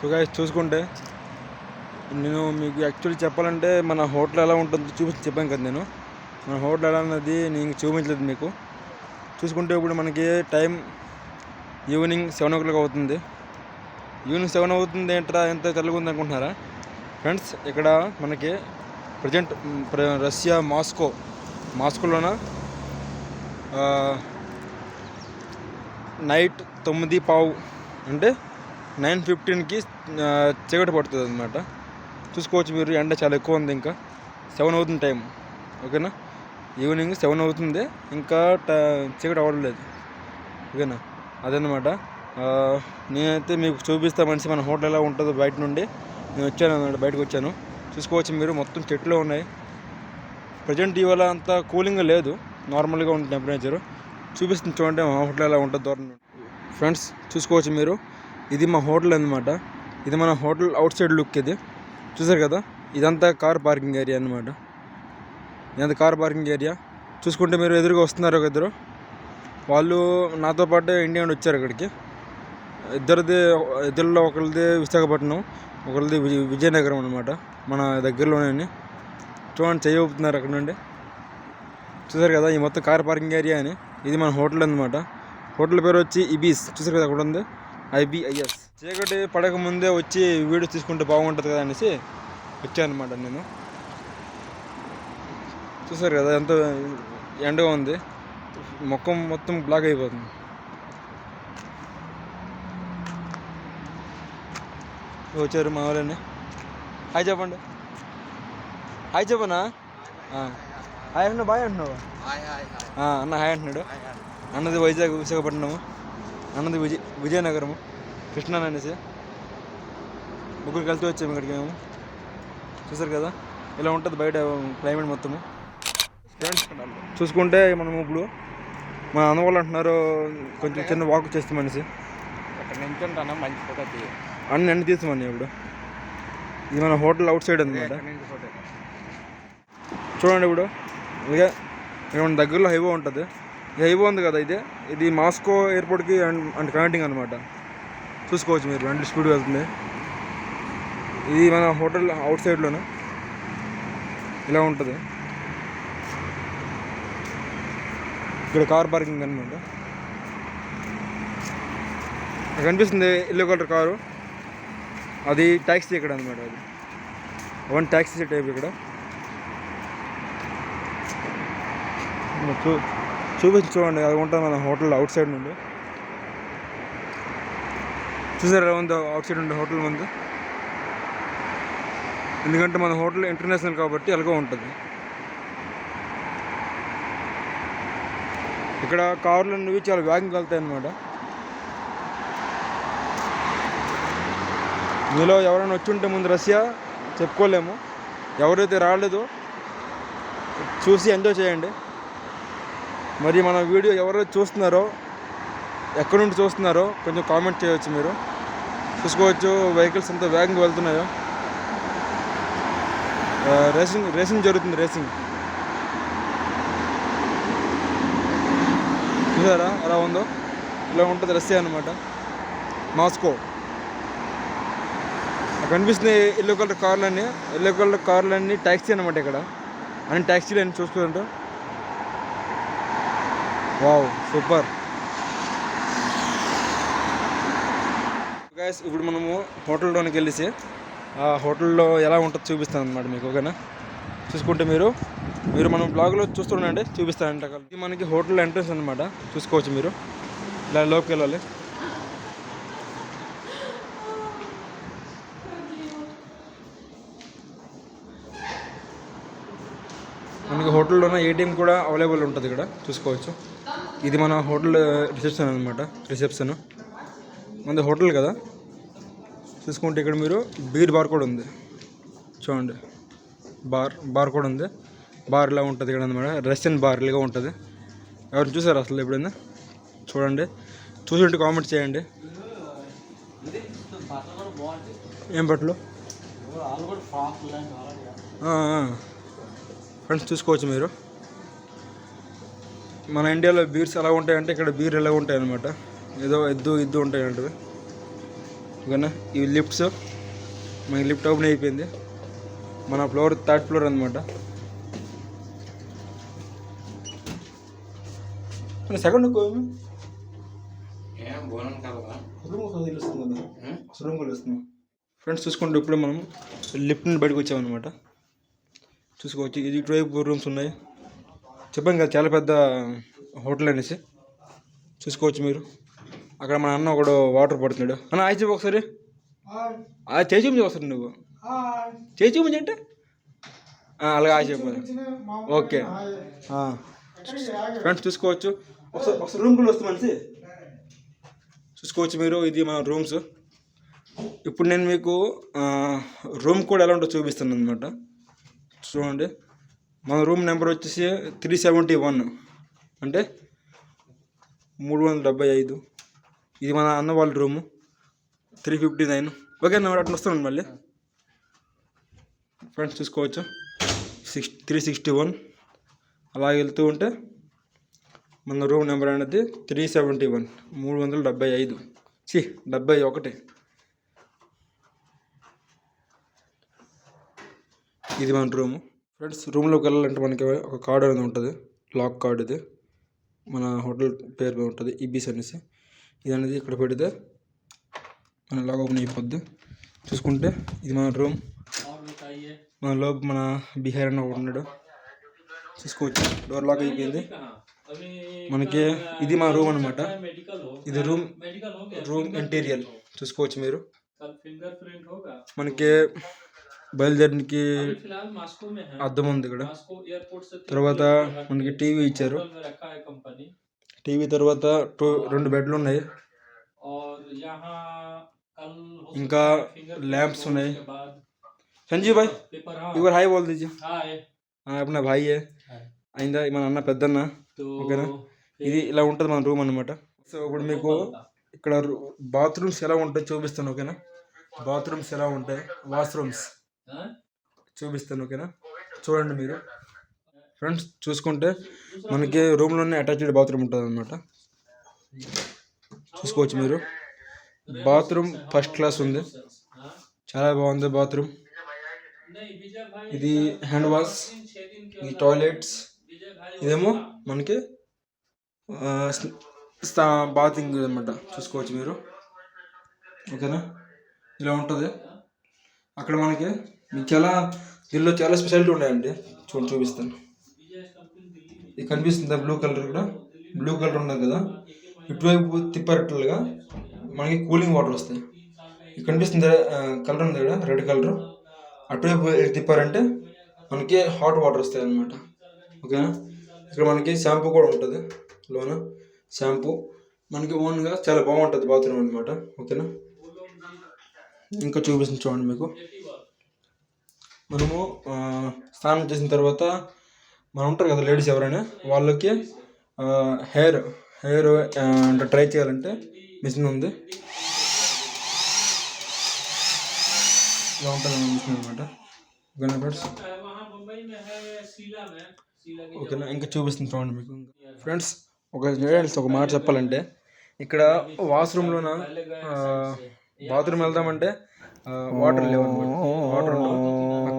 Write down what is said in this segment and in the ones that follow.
So guys చూసుకుంటే నేను మీకు యాక్చువల్లీ చెప్పాలంటే మన హోటల్ ఎలా ఉంటుందో చూపించి చెప్పాను కదా నేను. మన హోటల్ ఎలా ఉన్నది నేను చూపించలేదు మీకు. చూసుకుంటే ఇప్పుడు మనకి time evening seven o'clock అవుతుంది. ఈవినింగ్ సెవెన్ అవుతుంది ఏంట్రా? ఎంత చల్లగా అనుకుంటున్నారా? ఫ్రెండ్స్ ఇక్కడ మనకి ప్రజెంట్ రష్యా మాస్కో. మాస్కోలోన? నైట్ తొమ్మిది పావు అంటే నైన్ ఫిఫ్టీన్కి చీకటి పడుతుంది అనమాట చూసుకోవచ్చు మీరు ఎండ చాలా ఎక్కువ ఉంది ఇంకా. సెవెన్ అవుతుంది టైం ఓకేనా? ఈవినింగ్ సెవెన్ అవుతుంది. ఇంకా ట చీకటి అవ్వలేదు ఓకేనా? అదనమాట నేనైతే మీకు చూపిస్తా మనిషి మన హోటల్ ఎలా ఉంటుందో బయట నుండి. నేను వచ్చాను అనమాట బయటకు వచ్చాను. చూసుకోవచ్చు మీరు మొత్తం చెట్లు ఉన్నాయి. ప్రజెంట్ ఇవాళ అంత కూలింగ్ లేదు. నార్మల్గా ఉంది టెంపరేచర్. చూపిస్తుంది చూడండి మా హోటల్ ఎలా ఉంటుంది. దూరం ఫ్రెండ్స్ చూసుకోవచ్చు మీరు. ఇది మా హోటల్ అనమాట ఇది మన హోటల్ అవుట్ సైడ్ లుక్ ఇది. చూసారు కదా? ఇదంతా కార్ పార్కింగ్ ఏరియా అనమాట ఇదంతా కార్ పార్కింగ్ ఏరియా. చూసుకుంటే మీరు ఎదురుగా వస్తున్నారు ఒక ఇద్దరు. వాళ్ళు నాతో పాటు ఇండియా నుండి వచ్చారు ఇక్కడికి. ఇద్దరిది ఇద్దరిలో ఒకరిది విశాఖపట్నం ఒకరిది విజయ విజయనగరం అనమాట మన దగ్గరలోనే చూడండి చేయబోతున్నారు అక్కడ నుండి. చూసారు కదా? ఈ మొత్తం కార్ పార్కింగ్ ఏరియా అని. ఇది మన హోటల్ అనమాట హోటల్ పేరు వచ్చి ఇబీస్. చూసారు కదా? అక్కడ ఉంది. ఐబిఐఎస్. చీకటి పడక ముందే వచ్చి వీడియో తీసుకుంటే బాగుంటుంది కదా అనేసి వచ్చానమాట నేను. చూసారు కదా ఎంత ఎండగా ఉంది. మొక్కం మొత్తం బ్లాక్ అయిపోతుంది. వచ్చారు మా వాళ్ళని. హాయ్ చెప్పండి. హాయ్ చెప్పనా? ఆ. హాయ్ అంటున్నావు బాయ్ అంటున్నావు? Hi hi hi. ఆ, అన్న హాయ్ అంటున్నాడు. అన్నది వైజాగ్ విశాఖపట్నము. అన్నది విజయ విజయనగరము. కృష్ణా అనేసి ముగ్గురు కలిసి వచ్చాము ఇక్కడికి మేము. చూసారు కదా? ఇలా ఉంటుంది బయట క్లైమేట్ మొత్తము. చూసుకుంటే మనం ఇప్పుడు మా అన్న వాళ్ళు అంటున్నారు కొంచెం చిన్న వాక్ చేస్తాం మంచి ఫోటో తీయ. అన్ని అన్ని తీస్తామని ఇప్పుడు. ఇది మన హోటల్ అవుట్ సైడ్ అనమాట చూడండి ఇప్పుడు. ఇక ఇక్కడ దగ్గరలో హైవే ఉంటుంది. హైవే ఉంది కదా ఇది ఇది మాస్కో ఎయిర్పోర్ట్కి అండ్ అండ్ కనెక్టింగ్ అనమాట చూసుకోవచ్చు మీరు బండి స్పీడ్ వెళ్తుంది. ఇది మన హోటల్ అవుట్ సైడ్లోనే. ఇలా ఉంటుంది. ఇక్కడ కార్ పార్కింగ్ అనమాట కనిపిస్తుంది ఎల్లో కలర్ కారు. అది ట్యాక్సీ ఇక్కడ అనమాట అది. వన్ ట్యాక్సీ టైప్ ఇక్కడ. చూ చూపించి చూడండి అది ఉంటుంది మన హోటల్ అవుట్ సైడ్ నుండి. చూసారు ఎలా ఉందో అవుట్ సైడ్ నుండి హోటల్ ముందు? ఎందుకంటే మన హోటల్ ఇంటర్నేషనల్ కాబట్టి ఎలాగో ఉంటుంది. ఇక్కడ కార్లు అనేవి చాలా వేగంగా వెళ్తాయి అన్నమాట. మీలో ఎవరైనా వచ్చి ఉంటే ముందు రష్యా చెప్పుకోలేము. ఎవరైతే రాలేదో చూసి ఎంజాయ్ చేయండి. మరి మన వీడియో ఎవరు చూస్తున్నారో ఎక్కడి నుండి చూస్తున్నారో కొంచెం కామెంట్ చేయవచ్చు మీరు. చూసుకోవచ్చు వెహికల్స్ ఎంత వేగంగా వెళ్తున్నాయో. రేసింగ్ రేసింగ్ జరుగుతుంది రేసింగ్ చూసారా? అలా ఉందో? ఇలా ఉంటుంది రష్యా అనమాట మాస్కో. అక్కడ కనిపిస్తుంది ఎల్లో కలర్ కార్లన్నీ ఎల్లో కలర్ కార్లన్నీ ట్యాక్సీ అనమాట ఇక్కడ. అన్ని ట్యాక్సీలు అన్ని చూసుకుంటాం వావ్ సూపర్. గాయస్ ఇప్పుడు మనము హోటల్లోనికి వెళ్ళేసి ఆ హోటల్లో ఎలా ఉంటుందో చూపిస్తాను అనమాట మీకు ఓకేనా? చూసుకుంటే మీరు మీరు మనం బ్లాగ్లో చూస్తుండండి చూపిస్తానంట ఇది మనకి హోటల్ ఎంట్రన్స్ అనమాట చూసుకోవచ్చు మీరు. ఇలా లోపలికి వెళ్ళాలి. మనకి హోటల్లోనే ఏటీఎం కూడా అవైలబుల్ ఉంటుంది ఇక్కడ. చూసుకోవచ్చు. ఇది మన హోటల్ రిసెప్షన్ అనమాట రిసెప్షన్. మనది హోటల్ కదా. చూసుకుంటే ఇక్కడ మీరు బీర్ బార్ కూడా ఉంది. చూడండి. బార్ బార్ కూడా ఉంది. బార్ ఇలా ఉంటుంది ఇక్కడ అనమాట రష్యన్ బార్ ఇలాగా ఉంటుంది. ఎవరు చూసారు అసలు ఎప్పుడైనా? చూడండి. చూసి కామెంట్ చేయండి. ఏం బట్టలు? ఫ్రెండ్స్ చూసుకోవచ్చు మీరు. మన ఇండియాలో బీర్స్ ఎలా ఉంటాయంటే ఇక్కడ బీర్ ఎలా ఉంటాయి అనమాట ఏదో ఎద్దు ఇద్దు ఉంటాయి అంటవి ఓకేనా? ఇవి లిఫ్ట్స్. మనకి లిఫ్ట్ ఓపెన్ అయిపోయింది. మన ఫ్లోర్ థర్డ్ ఫ్లోర్ అనమాట సెకండ్ ఫ్రెండ్స్ చూసుకుంటే ఇప్పుడే మనం. లిఫ్ట్ నుండి బయటకు వచ్చామన్నమాట. చూసుకోవచ్చు ఇది ఇటువైపు రూమ్స్ ఉన్నాయి. చెప్పాను కదా చాలా పెద్ద హోటల్ అనేసి. చూసుకోవచ్చు మీరు. అక్కడ మన అన్న ఒకడు వాటర్ పడుతున్నాడు. అన్న ఆయి చెప్పు ఒకసారి. చేయి చూపించి ఒకసారి నువ్వు. చేయి చూపించి అంటే? అలాగే ఆయి చెప్పు. ఓకే. ఫ్రెండ్స్ చూసుకోవచ్చు. ఒకసారి ఒకసారి రూమ్ కూడా వస్తుంది మనిషి చూసుకోవచ్చు మీరు ఇది మన రూమ్స్ ఇప్పుడు నేను మీకు రూమ్ కూడా ఎలా ఉంటుందో చూపిస్తాను అనమాట చూడండి. మన రూమ్ నెంబర్ వచ్చేసి త్రీ సెవెంటీ వన్. అంటే మూడు వందల డెబ్బై ఐదు. ఇది మన అన్న వాళ్ళ room. Three fifty nine. Okay అన్న అట్లా వస్తున్నాను మళ్ళీ. ఫ్రెండ్స్ చూసుకోవచ్చు. Six three sixty one. అలా వెళ్తూ ఉంటే మన రూమ్ నెంబర్ అనేది త్రీ సెవెంటీ వన్. మూడు వందల డెబ్బై ఐదు. సి డెబ్బై ఒకటి. ఇది మన రూమ్. ఫ్రెండ్స్ రూమ్లోకి వెళ్ళాలంటే మనకి ఒక కార్డు అనేది ఉంటుంది. లాక్ కార్డు ఇది. మన హోటల్ పేరు మీద ఉంటుంది. ఇబిస్ అనేసి. ఇది అనేది ఇక్కడ పెడితే మన లాగా ఓపెన్ అయిపోద్ది. చూసుకుంటే ఇది మన రూమ్. మన లోపు మన బిహార్ అని ఉన్నాడు. చూసుకోవచ్చు. డోర్ లాక్ అయిపోయింది. మనకి ఇది మా రూమ్ అనమాట ఇది రూమ్ రూమ్ ఇంటీరియర్. చూసుకోవచ్చు మీరు. మనకి బయలుదేరడానికి అద్దం ఉంది ఇక్కడ. తర్వాత మనకి టీవీ ఇచ్చారు. టీవీ తర్వాత టూ రెండు బెడ్లు ఉన్నాయి. ఇంకా ల్యాంప్స్ ఉన్నాయి. సంజీవ్ భాయ్ ఇవర్ హాయ్ బోల్ దీజీ. నా భాయ్ అయిందా? మన అన్న పెద్దన్న. ఓకేనా? ఇది ఇలా ఉంటుంది మన రూమ్ అనమాట సో ఇప్పుడు మీకు ఇక్కడ బాత్రూమ్స్ ఎలా ఉంటాయి చూపిస్తాను ఓకేనా? బాత్రూమ్స్ ఎలా ఉంటాయి? వాష్రూమ్స్. చూపిస్తాను ఓకేనా? చూడండి మీరు. ఫ్రెండ్స్ చూసుకుంటే మనకి రూమ్లోనే అటాచ్డ్ బాత్రూమ్ ఉంటుంది అనమాట చూసుకోవచ్చు మీరు. బాత్రూమ్ ఫస్ట్ క్లాస్ ఉంది. చాలా బాగుంది బాత్రూమ్. ఇది హ్యాండ్ వాష్ ఇది టాయిలెట్స్. ఇదేమో మనకి బాతింగ్ అనమాట చూసుకోవచ్చు మీరు. ఓకేనా? ఇలా ఉంటుంది. అక్కడ మనకి మీకు చాలా దీనిలో చాలా స్పెషాలిటీ ఉన్నాయండి. చూడండి చూపిస్తాను. ఇది కనిపిస్తుంది బ్లూ కలర్ కూడా. బ్లూ కలర్ ఉన్నది కదా. ఇటువైపు తిప్పేటట్లుగా మనకి కూలింగ్ వాటర్ వస్తాయి. ఇది కనిపిస్తుంది కలర్ ఉంది కదా రెడ్ కలర్ అటువైపు తిప్పారంటే మనకి హాట్ వాటర్ వస్తాయి అనమాట ఓకేనా? ఇక్కడ మనకి షాంపూ కూడా ఉంటుంది. లోన? షాంపూ మనకి ఓన్గా చాలా బాగుంటుంది బాత్రూమ్ అనమాట ఓకేనా? ఇంకా చూపిస్తుంది చూడండి మీకు. మనము స్నానం చేసిన తర్వాత మనం ఉంటారు కదా లేడీస్ ఎవరైనా వాళ్ళకి హెయిర్ హెయిర్ అంటే ట్రై చేయాలంటే మిషన్ ఉంది. మిషన్ అనమాట ఓకేనా ఫ్రెండ్స్ ఓకేనా ఇంకా చూపిస్తుంది చూడండి మీకు. ఫ్రెండ్స్ ఒక లేడీస్ ఒక మాట చెప్పాలంటే ఇక్కడ వాష్రూమ్లోన బాత్రూమ్ వెళ్దామంటే వాటర్ లేవు వాటర్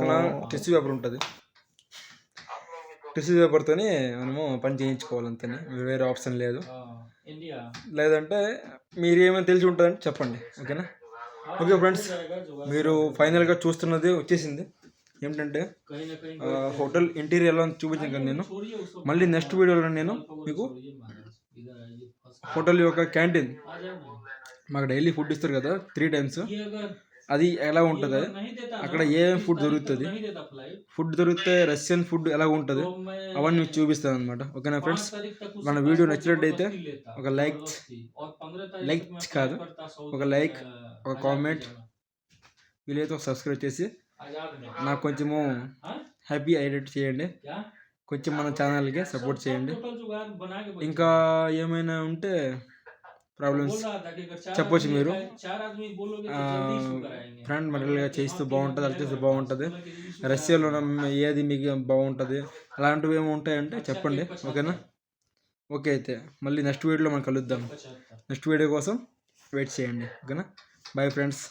పక్కన టిష్యూ పేపర్ ఉంటుంది. టిష్యూ పేపర్తోనే మనము పని చేయించుకోవాలి అంతని వేరే ఆప్షన్ లేదు. లేదంటే మీరు ఏమైనా తెలిసి ఉంటుందని చెప్పండి. ఓకేనా? ఓకే ఫ్రెండ్స్ మీరు ఫైనల్గా చూస్తున్నది వచ్చేసింది. ఏమిటంటే హోటల్ ఇంటీరియర్ చూపించాను కదా నేను. మళ్ళీ నెక్స్ట్ వీడియోలో నేను మీకు. హోటల్ యొక్క క్యాంటీన్. మాకు డైలీ ఫుడ్ ఇస్తారు కదా త్రీ టైమ్స్. అది ఎలా ఉంటుంది? అక్కడ ఏమేమి ఫుడ్ దొరుకుతుంది? ఫుడ్ దొరికితే రష్యన్ ఫుడ్ ఎలా ఉంటుంది? అవన్నీ చూపిస్తాను అనమాట ఓకేనా ఫ్రెండ్స్ మన వీడియో నచ్చినట్టయితే ఒక లైక్ లైక్ కాదు. ఒక లైక్ ఒక కామెంట్ వీలైతే ఒక సబ్స్క్రైబ్ చేసి నాకు కొంచెము హ్యాపీ ఐడెట్ చేయండి. కొంచెం మన ఛానల్కి సపోర్ట్ చేయండి. ఇంకా ఏమైనా ఉంటే ప్రాబ్లమ్స్ చెప్పొచ్చు మీరు. ఫ్రంట్ మెటల్గా చేయిస్తే బాగుంటుంది అది చేస్తే బాగుంటుంది. రష్యాలో ఏది మీకు బాగుంటుంది? అలాంటివి ఏమి ఉంటాయంటే చెప్పండి ఓకేనా? ఓకే అయితే మళ్ళీ నెక్స్ట్ వీడియోలో మనం కలుద్దాం. నెక్స్ట్ వీడియో కోసం వెయిట్ చేయండి ఓకేనా? Bye friends